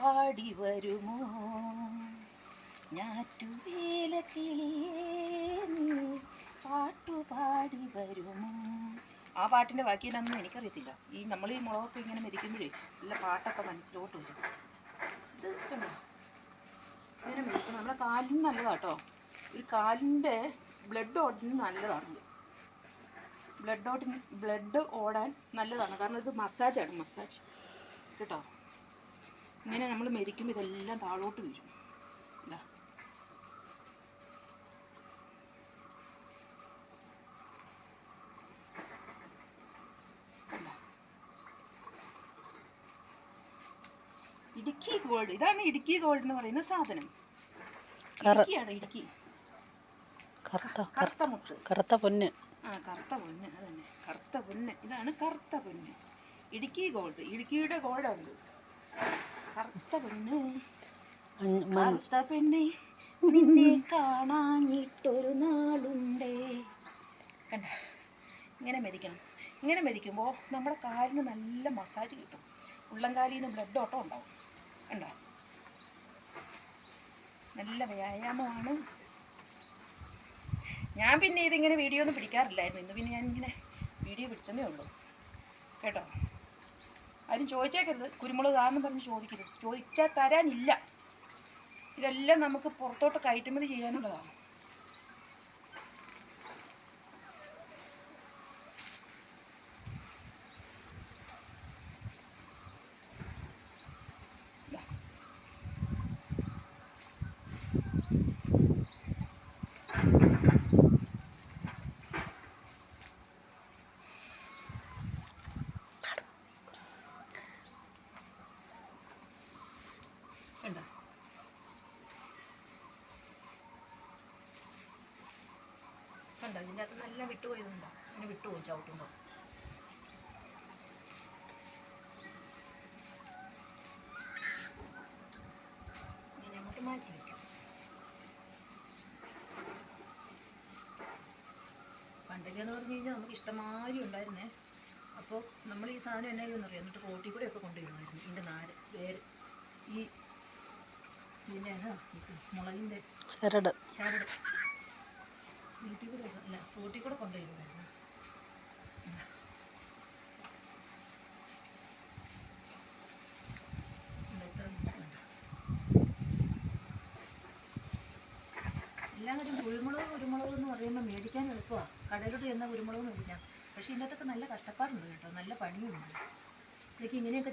പാടി വരുമോ? ഞാറ്റുവേല നീ പാട്ടുപാടി വരുമോ? ആ പാട്ടിന്റെ ബാക്കി എന്നാന്നും എനിക്കറിയത്തില്ല. ഈ നമ്മൾ ഈ മുളകൊക്കെ ഇങ്ങനെ മെതിക്കുമ്പോഴേ നല്ല പാട്ടൊക്കെ മനസ്സിലോട്ട് വരും. ഇത് കണ്ടോ ഇങ്ങനെ മെതിക്കണം നമ്മുടെ കാലിന് നല്ലതാണ് കേട്ടോ ഒരു കാലിന്റെ ബ്ലഡ് ഓടിന് നല്ലതാണ്. ബ്ലഡ് ഓട്ടിന് ബ്ലഡ് ഓടാൻ നല്ലതാണ്. കാരണം ഇത് മസാജാണ് മസാജ്. കേട്ടോ? ഇങ്ങനെ നമ്മൾ മെതിക്കുമ്പോൾ ഇതെല്ലാം താഴോട്ട് വീഴും. കണ്ടോ? ഇടുക്കി ഗോൾഡ് ഇതാണ് ഇടുക്കി ഗോൾഡ് എന്ന് പറയുന്ന സാധനം. ഇടുക്കിയാണ് ഇടുക്കി. കറുത്ത കറുത്ത മുത്ത്. കറുത്ത പൊന്ന്. ആ കറുത്ത പൊന്ന് അതന്നെ. തന്നെ കറുത്ത പൊന്ന്. ഇതാണ് കറുത്ത പൊന്ന്. ഇടുക്കി ഗോൾഡ് ഇടുക്കിയുടെ ഗോൾഡാണ് കറുത്ത പെണ്ണെ നിന്നെ കാണാഞ്ഞിട്ടൊരു നാളുണ്ടേ. കണ്ട? ഇങ്ങനെ മെതിക്കണം. ഇങ്ങനെ മെതിക്കുമ്പോൾ നമ്മുടെ കാലിന് നല്ല മസാജ് കിട്ടും. ഉള്ളംകാലിൽ നിന്ന് ബ്ലഡ് ഓട്ടം ഉണ്ടാവും. കണ്ടോ? നല്ല വ്യായാമമാണ്. ഞാൻ പിന്നെ ഇതിങ്ങനെ വീഡിയോ ഒന്നും പിടിക്കാറില്ലായിരുന്നു. ഇന്ന് പിന്നെ ഞാനിങ്ങനെ വീഡിയോ പിടിച്ചതേ ഉള്ളൂ. കേട്ടോ? ആരും ചോദിച്ചേക്കരുത്. കുരുമുളക് ആണെന്ന് പറഞ്ഞ് ചോദിക്കരുത്. ചോദിച്ചാൽ തരാനില്ല. ഇതെല്ലാം നമുക്ക് പുറത്തോട്ട് കയറ്റുമതി ചെയ്യാനുള്ളതാണ് ദാ. കണ്ടോ കണ്ടോ? ഇതിന്റെ അകത്ത് നല്ല വിട്ടുപോയതുണ്ടോ. അങ്ങനെ വിട്ടുപോയി ചവിട്ടുമ്പോൾ ഇനി നമുക്ക് മാറ്റി വയ്ക്കാം പറഞ്ഞു കഴിഞ്ഞാൽ നമുക്ക് ഇഷ്ടമാതിരി ഉണ്ടായിരുന്നേ. അപ്പോൾ നമ്മൾ ഈ സാധനം എന്നാ ചെയ്യുമെന്നറിയാം എന്നിട്ട് റോട്ടിൽ കൂടെ ഒക്കെ കൊണ്ടുവരുമായിരുന്നു. ഇതിന്റെ നാര് വേര് ഈ ഇതിന്റെ എന്നാ മുളകിന്റെ ചരട്. ചരട്. അല്ല കൂടെ കൊണ്ടുപോയിരുന്നു എല്ലാം ഒരു കുരുമുളക് കുരുമുളക് എന്ന് പറയുമ്പോൾ മേടിക്കാൻ എളുപ്പമാണ് കടയിലോട്ട് ചെന്നാൽ കുരുമുളക് മേടിക്കാം. പക്ഷെ ഇതിനകത്തൊക്കെ നല്ല കഷ്ടപ്പാടുണ്ട് കേട്ടോ. നല്ല പണിയുണ്ട്. ഇതൊക്കെ ഇങ്ങനെയൊക്കെ